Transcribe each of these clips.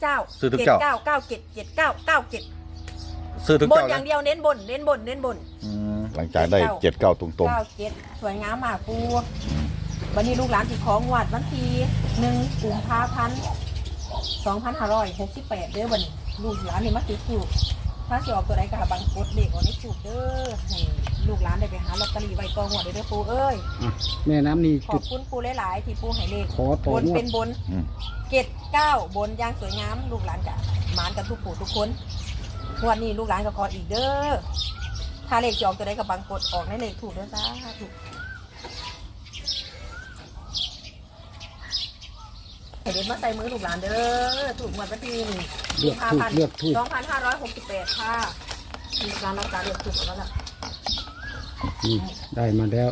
เจ้าซื้อทุกเจ็ดเจ้า เก้าเก้าเจ็ดเจ็ดเก้าเก้าเจ็ดซื้อทุกบนเจ้าอเลย่ายงเดียวเน้นบนเน้นบนเน้นบน อืมหลังจากได้เจ็เจ็ดดเก้า เก้าตรงเก้าเจ็ดสวยงามมากปูวันนี้ลูกหลานติดของวัดวันที่หนึ่งกุมภาพันธ์สองพันห้าร้อยหกสิบแปดเด้อวันนี้ลูกหลานนี่มาติดถูกถ้าสิออกตัวใดก็หาบังกดเด็กออกในถูกเด้อให้ ลูกหลานได้ไปหาลอตเตอรี่ไว้กองหัวเด้อเด้อปูเอ้ย แม่น้ำนี่ขอจุบดคุณปูหลายๆที่ปูให้เลขขอบต่อนงวเป็ดนบนๆอืม เกตเก้าบนอย่างสวยงามลูกหลานกะหมานกันทุกผู้ทุกคนงวันนี้ลูกหลานก็ขออีกเด้อถ้าเลขจะออกตัวใดกับบังกดออกในเลขถูกเด้อจ้าถูกให้เด็ดมาใส่มือลูกหลานเด้อถูกงวดวันที่เลือกถูกเลือกถูกสองพันห้าร้อยหกสิบแปดค่ะมีการรักษาเลือกถูกแล้วล่ะ นี่ได้มาแล้ว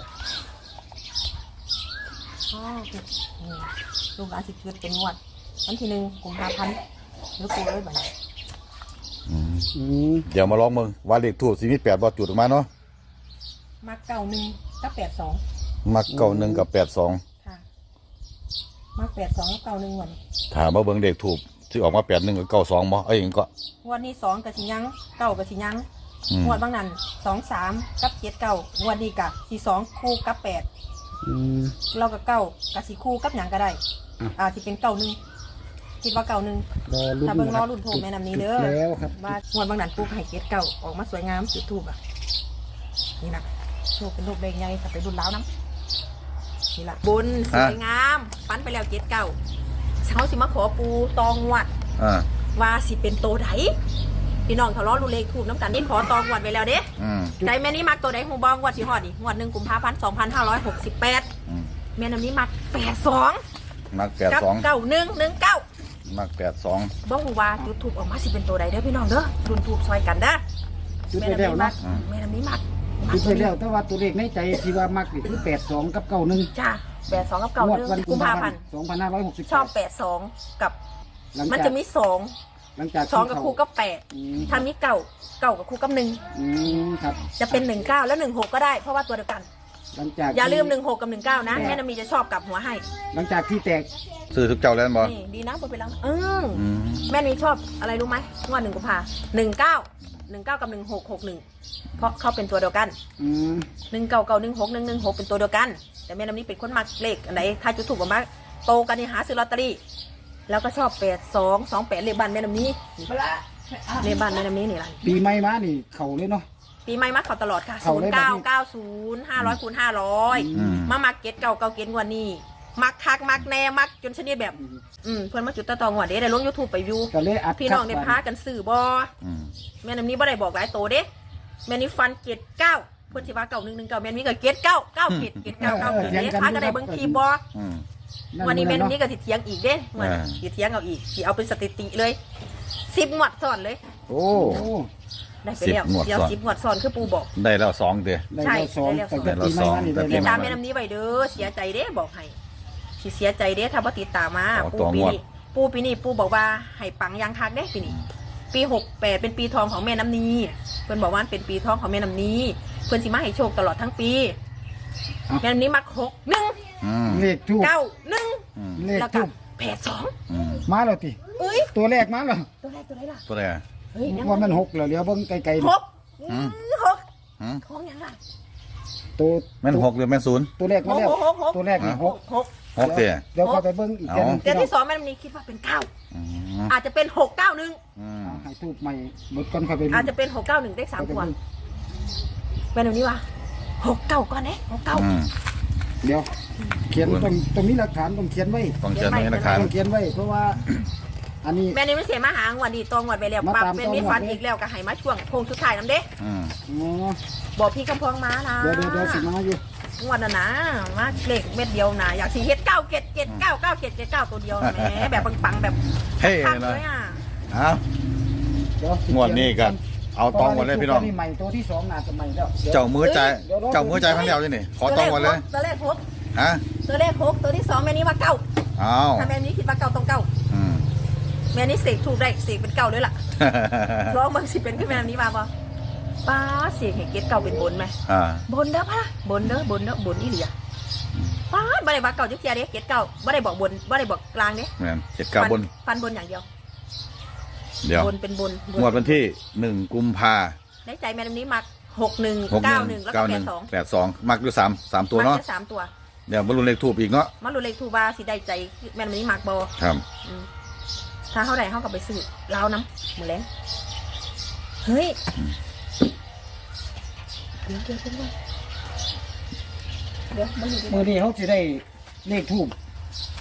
อ๋อถูกนี่ลูกหลานสิจุดเป็นงวด วันที่หนึ่งกุมภาพันธ์หรือปูเลยบัดนี้อืมอืมเดี๋ยวมาลองมึงว่าเลขถูกสีมีแปดบอจุดออกมาเนาะมาเก้าหนึ่งก็แปดสองมักเก้าหนึ่งกับแปดสองค่ะ มาแปดสองเก้าหนึ่งวันถามมาเบิ่งเลขถูกที่ออกมาแปดหนึ่งกับเก้าสองบ่เอ้ยก็งวันนี้สองกับสิยังเก้ากับสิยัง อืม งวดบางนั้นสองสามกับเจ็ดเก้างวดนี้กับสี่สองคู่กับแปดอืม เรากับเก้ากับสี่คู่กับหยังก็ได้อะ อ่าสิเป็นเก้าหนึ่งคิดว่าเก้าหนึ่ง รอรุ่นถ้าเบิ่งครรัอบรุ่นโทรแม่นำนี้เด้อ จุแล้วครับว่างวดบางนั้นปูให้เจ็ดเก้าออกมาสวยงามจุดทูบอะนี่นะโชคเป็นรูปเลขใหญ่ถ้าไปรุ่นล้าวน้ำนี่ละบนสวยงามปั้นไปแล้วเจ็ดเก้าเขาสิมาขอปูตองงวดอ่าว่าสิเป็นโตได พี่น้องทะเลาะรูเลขคูบน้ำกันนี่ขอตองงวดไว้แล้วเด้อืมใจแม่นี่มักตัวใดหูบองงวดสิฮอดนี่งวดหนึ่งกุมภาพันธ์สองพันห้าร้อยหกสิบแปดอืมแม่น้ำนี้มักแปดสองมักแปดกัสองเก้าหนึ่งหนึ่งเก้ามักแปดสองบ่หูว่าจุดถูกออกมาสิเป็นตัวใดเด้อพี่น้องเด้อรุนถูกซอยกันเด้อจุดแม่ไปน้ำแล้วนี้มันะกแม่น้ำนี้มักมัจุกดไปแล้วแต่ว่าตัวเลขในใจที่ว่ามักนี่คือแปดสองกับเก้าหนึ่งจ้าแปดสองกับเก้างหวดนึ่งวันกุมภาพันธ์สองพันห้าร้อยหกสิบชอบแปดสองกับ หลังมันจากจะมีสอง หลังจากสองกับคู่กับแปดอืมถ้ามีเก้าเก้ากับคู่กับหนึ่งอืมครับจะเป็นหนึ่งเก้าแล้วหนึ่งหกก็ได้เพราะว่าตัวเดียวกัน หลังจากอย่าลืมหที่นึ่งหกกับหนึ่งเก้านะแม่น้ำมีจะชอบกลับหัวให้หลังจากที่แตกซื้อทุกเจ้าแล้วบ่นี่ดีนะเปิดไปแล้วเอออืมแม่นี่ชอบอะไรรู้ไหมงวดหนึ่งกุมภาหนึ่งเก้าหนึ่งเก้ากับหนึ่งหกหกหนึ่งเพราะเขาเป็นตัวเดียวกันอืมหนึ่งเก้าเก้าหนึ่งหกหนึ่งหนึ่งหกเป็นตัวเดียวกัน แต่แม่น้ำนี้เป็นคนมักเลขอันไหนถ้าจุดถูกกว่ามาโตกันนี่หาซื้อลอตเตอรี่ แล้วก็ชอบแปดสองสองแปดเลขบ้านแม่น้ำนี้เลขบ้านแม่น้ำนี้นี่แหละปีใหม่มานี่เข่าเลยเนาะ ปีใหม่มาเขาตลอดค่ะเขาศูนได้ย์แบบเก้านี้ เก้าศูนย์ห้าร้อยคูณห้าร้อยอืม มามักเก็ตเก่าเก่าเก็ตงวดนี้มักคักมักแน่มักจนชนิดแบบ อืมเพื่อนมาจุดตะตองหัวเด้ได้ลงยูทูบไปวิวก็เลยอัดพี่น้องเนี่ยพากันสื่อบอ อืม แม่น้ำนี้บ่ได้บอกหลายโตเด้แม่นี้ฟันเกตเก้าเพื่อนที่ว่าเก่าหนึ่งหนึ่งเก้าแม่นี้ก็เกตเก้าเก้าเกตเกตเก้าเก้าเกตเด้พากันได้เบิ่งทีบออืม วันนี้แม่น้ำนี้ก็สิเถียงอีกเด้วันอ่าสิเถียงเอาอีกสิเอาเป็นสถิติเลยสิบงวดซ้อนเลยโอ้โอ้ ได้ไปแล้ว10งวดเดี๋ยวซ้อน สิบงวดซ้อนคือปูบอก ได้แล้วสองเด้อได้ใช่เราสองได้ตั้งแต่แล้วปีใหม่มานี่ได้ได้แล้วสองติดตามแม่น้ำนี้ไว้เด้อเสียใจเด้บอกให้สิเสียใจเด้ถ้าบ่ติดตามมาขอปูต่อปีงวด นี้ปูปีนี้ปูบอกว่าให้ปังยังคักเด้ปีนี้ ปีหกแปดเป็นปีทองของแม่น้ำนีเพื่อนบอกว่าเป็นปีทองของแม่น้ำนีเพื่อนสิมาให้โชคตลอดทั้งปีแม่น้ำนี้มักหกหนึ่ง อืมเลขทูบเก้าหนึ่งอืมเลขแล้วก็ทูบแปดสองอืมมาแล้วติเอ้ยตัวแรกมาแล้วตัวแรกตัวไหนล่ะตัวไหนอะเฮ้ยยังว่ามันหกเหรอเดี๋ยวเบิ่งไกลๆหนี่กอืมหกอืมของยังล่ะ ตัวแม่นหกหรือแม่นศูนย์ ตัวแรกหมากแล้วหกหกหก ตัวแรกนี่หกหกหกเด้อเดี๋ยวเข้าไปเบิ่งอีกแค่นึงแต่ที่สองแม่น้ำนี้คิดว่าเป็นเก้าอืมอาจจะเป็นหกเก้าหนึ่งอืมให้ทูบใหม่หมดก่อนค่อยไปอาจจะเป็นหกเก้าหนึ่งได้สามตัวแม่น้ำนี้ว่าหกเก้าก่อนเนะหกเก้าอืม เดี๋ยวเขียนต้องต้องมีหลักฐานต้องเขียนไว้ต้องเชิญไว้นะครับต้องเขียนไว้เพราะว่า อันนี้ แม่นี่ไม่เสียมาหางวันดีตองวันไปแล้วมาปั๊บตามเป็นมีฟันตองวดอีกแล้วก็ให้มาช่วงโค้งสุดท้ายน้ำเด้อืมอ๋อบอกพี่คำพองมานะเดี๋ยวเดี๋ยวเดี๋ยวสิมาอยู่งวดน่ะนะมาเล็กเม็ดเดียวนะอยากสีเฮ็ดเก้าเกตเกตเก้าเก้าเกตเกตเก้าตัวเดียวนะแหมแบบปังๆแบบเฮ้คักเลเลยยอะเอ้าเดี๋ยวสิงวดนี้กัน เอาตองหมดเลยพี่น้องตัวนี้ใหม่ตัวที่สองน่าจะใหม่แล้วดี๋ยวเจ้ามือใจเจ้ามือใจพันเดียวนี่นี่ ขอตองหมดเลย ตัวเลขหกฮะตัวเลขหกตัวที่สองแม่นี้ว่าเก้าเอาถ้าแม่นี้คิดว่าเก้าต้องเก้าอืม แม่นี้เสกถูกได้เสกเป็นเก้าด้วยล่ะลองบางสิเป็นขึ้นแม่นี้มาบ่ป้าเสกให้เกตเก้าเป็นบนไหมอ่าบนเด้อพะบนเด้อบนเด้อบนอีเหลียป้าดบ่ได้ว่าเก่าจักเทียเด้เกตเก่าบ่ได้บอกบนบ่ได้บอกกลางเด้แม่นเจ็ดเก้าบน ฟันฟันบนอย่างเดียว เดี๋ยว บนเป็นบนบงวดวันที่หนึ่งกุมภาในใจแม่น้ำนี้มักหกหนึ่งหกหเก้านึ่งหนึ่งแล้วก็เก้าหแปนึ่ดงสองแปดสองมักอยู่สามสามตัวมัเนาะจะสามตัวเดี๋ยวบรรลุเลขทูบอีกเนาะมารุเลขทูบาสิได้ใจแม่น้ำนี้มักบอครับอืมถ้าเท่าไหร่เท่ากับไปซื้อลาวน้ำหมือแรงเฮ้ยเดี๋ยวเดี๋ยวเดี๋ยวเดี๋ยวมันอยู่ที่ไหนมื้อนี้เขาสิได้เลขทูบ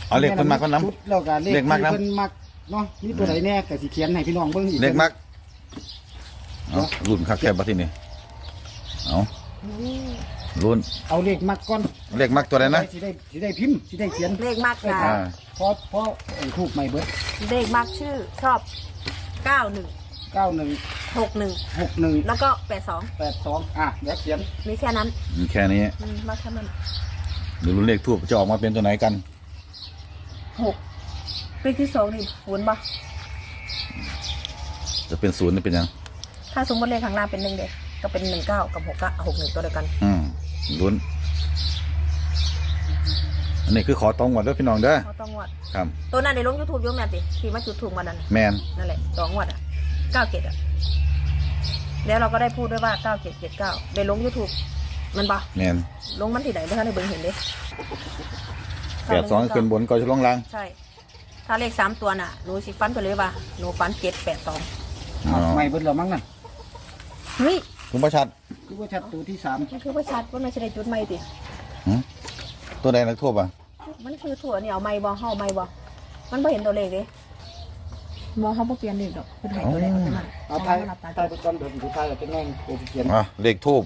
เอาเลขเพิ่นมักก็น้ชุดแล้วก็เลขเลขมักที่นำเพิ่นมัก เนาะมีตัวใดแน่ก็สิเขียนให้พี่น้องเบิ่งอีกำเลขมักเอารุ่นคักแค่บัดที่นี่เอารุ่นเอาเลขมักก่อนเลขมักตัวไหนนะ สิได้สิได้พิมพ์สิได้เขียนเลขมากนะอ่าเพราะเพราะไอ้ทูบใหม่เบิดเลขมากชื่อชอบเก้าหนึ่ง91หกหนึ่ง61แล้วก็แปดสอง82อะเดี๋ยวเขียนมีแค่นั้นมีแค่นี้อืมมากแค่นั้นเดี๋ยวรุ่นเลขทูบจะออกมาเป็นตัวไหนกันหก เลขที่สองนี่หวนปะจะเป็นศูนย์หรือเป็นยัง ถ้าสมมติเลขข้างล่างเป็นหนึ่งเด็กก็เป็นหนึ่งเก้ากับหกเก้าหกหนึ่งตัวเดียวกัน อืมลุ้น อันนี้คือขอตรงก่อนเด้อพี่น้องเด้อเขาต้องงวด ครับ ตัวนั้นในลงยูทูบยกแม่ติที่มาจุดถูกมานั่นน่ะแมนนั่นแหละสองงวดอะเก้าเจ็ดอะแล้วเราก็ได้พูดด้วยว่าเก้าเจ็ดเจ็ดเก้าในลงยูทูบมันปะแมนลงมันที่ไหนได้คะในเบิ้งเห็นดิแปดสองขึ้นบนก็จะลงล่าง ใช่ ถ้าเลขสามตัวน่ะหนูสิฟันไปเลยว่าหนูฟันเจ็ดแปดสองอ๋อใหม่เบิดแล้วมั้งนั่นเฮ้ยคุณประชัดคือว่าชัดตัวที่สามมันคือว่าชัดว่าไม่ใช่ได้จุดไม่ติหืมตัวใดนักทั่วป่ะมันคือถั่วเหนียวไม่บอห่อไม่บอมันไม่เห็นตัวเลขเลยมองเขาบ่เปลี่ยนเลขดอกคือถ่ายตัวเลขเอาไปมาเอาไทยไทยไปก่อนเดี๋ยวสุดท้ายจะแน่งตัวที่เขียนอะเลขทูบ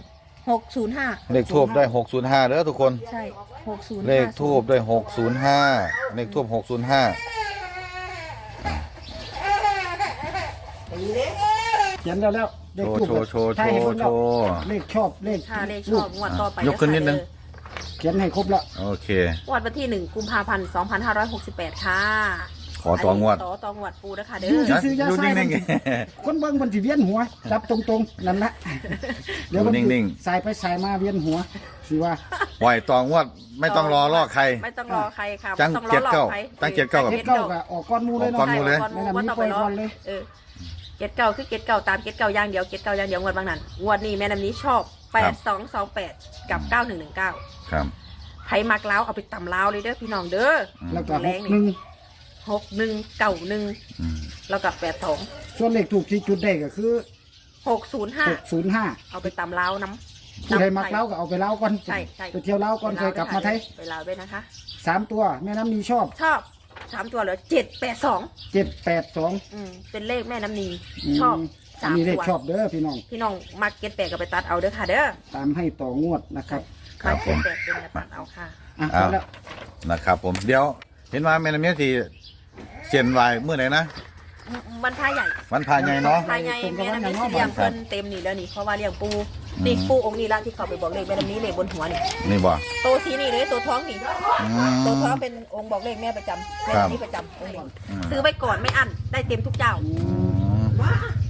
หกศูนย์ห้าเลขทูบได้หกศูนย์ห้าเด้อทุกคน ใช่หกศูนย์เลขทูบได้หกศูนย์ห้าเลขทูบหกศูนย์ห้า เขียนแล้วแล้วเลขโชว์ทูบโชว์โชว์ไทยโชให้ว์เบิ่งโชแล้วว์ เลขชอบเลขถ้าเลขชลูอกบงวดต่อไปยกขึ้นนิดนึง เขียนให้ครบแล้ว โอเค งวดวันที่หนึ่งกุมภาพันธ์สองพันห้าร้อยหกสิบแปดค่ะ ขอต่องวดต่อต่องวดปูนะคะเด้ยู่อซื่อๆอย่าอยู่ใส่ นิ่ง คนเบิ่งมันสิเวียนหัวจับตรงๆนั่นละเดี๋ยวมันอยู่นิ่งสายไปสายมาเวียนหัวสิว่าๆ ปล่อยต่องวด ไม่ต้องรอลอกใคร ไม่ต้องรอใครค่ะจังไม่ต้องรอเจ็ดเก้าหลอใครตั้งเจ็ดเก้ากับเฮ็ดเก้าก็ออกก้อนหมูเลยออกก้เนาะอนหมู่ เลยใช่แม่น้ำว่านี้ต้องปล่ไปอยรอก่อนเลยเออเจ็ดเก้าคือเจ็ดเก้าตามเจ็ดเก้าอย่างเดียวเจ็ดเก้าอย่างเดียวงวดบางนั้นงวดนี้แม่น้ำนี้ชอบแปดสองสองแปดกับเก้าหนึ่งหนึ่งเก้าครับไผมักล้าวเอาไปตำล้าวเลยเด้อพี่น้องเด้อ แล้วก็แรหงกนี่หนึ่ง หกหนึ่งเก้าหนึ่งอืมแล้วกับแปดสองส่วนเลขถูกที่จุดได้ก็คือหกศูนย์ห้า605เอาไปตำล้าวน้ำผู้ใดมักเล้าก็เอาไปเล้าก่อนใช่ใช่ไปเที่ยวเล้าก่อนเคยกลับมาไทยไปลาวด้วยนะคะ สามตัวแม่น้ำนีชอบชอบสามตัวเหลือเจ็ดแปดสอง782อืมเป็นเลขแม่น้ำนีมชอบอัสานมนี้เลตัขวชอบเด้อพี่น้อง พี่น้องมาเก็ตแปดก็ไปตัดเอาเด้อค่ะ เด้อตามให้ต่องวดนะครับครับมาผมเก็ตแปดเป็นกระตัดเอาค่ะ อะอ้าวเอาแล้ว นะครับผมเดี๋ยวเห็นว่าแม่น้ำเนี้ยที่ เชียนวายเมื่อไหร่นะวันพายใหญ่วันพายไงเนาะ พายใหญ่แม่น้ำนี้ที่เลี้ยงเพิ่นเต็มนี่แล้วนี่เพราะว่าเลี้ยงปูนี่ปูองค์นี้ละที่เขาไปบอกเลขแม่น้ำนี้เลขบนหัวนี่นี่บ่โตสีนี่เลยตัวท้องนี่อืตัวท้องมเป็นองค์บอกเลขแม่ประจำแม่ครับนี่ประจำองค์นี้อืมซื้อไว้ก่อนไม่อั้นได้เต็มทุกเจ้า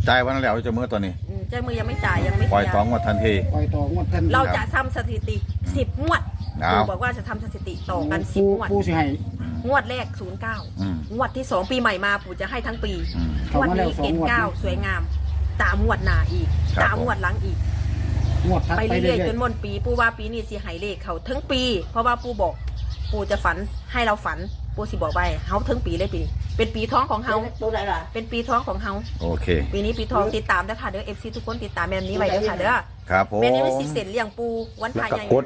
จ่ายวันนั้นแล้วจะเมื่อตัวนี้อืมเจ้ามือยังไม่จ่ายยังไม่ปล่อยจ่ายสองงวดทันทีปล่อยต่องวดทันเราจะทำสถิติสิบงวดเอาปูบอกว่าจะทำสถิติต่อกันสิบปูงวดปูสิให้ งวดแรกศูนย์เก้าอืม งวดที่สองปีใหม่มาปู่จะให้ทั้งปี อืม งวดนี้เกณฑ์เก้าสวยงาม ตามงวดหน้าอีก ครับตามงวดหลังอีก งวดทัดไปไปเรื่เรื่ออยยๆจนหมดปีปู่ว่าปีนี้สิให้เลขเขาทั้งปี เพราะว่าปู่บอก ปู่จะฝันให้เราฝัน ปู่สิบอกไปเฮาทั้งปีเลยปีนี้เป็นปีท้องของเฮาตัวไหนล่ะเป็นปีท้องของเฮาโอเค ปีนี้ปีทองติดตามเด้อค่ะเด้อ FC ทุกคนติดตามแม่นนี้ไว้เด้อค่ะเด้อครับผมแม่นี้มันสิเสร็จเลี้ยงปูวันแล้วพายก็ใหญ่กด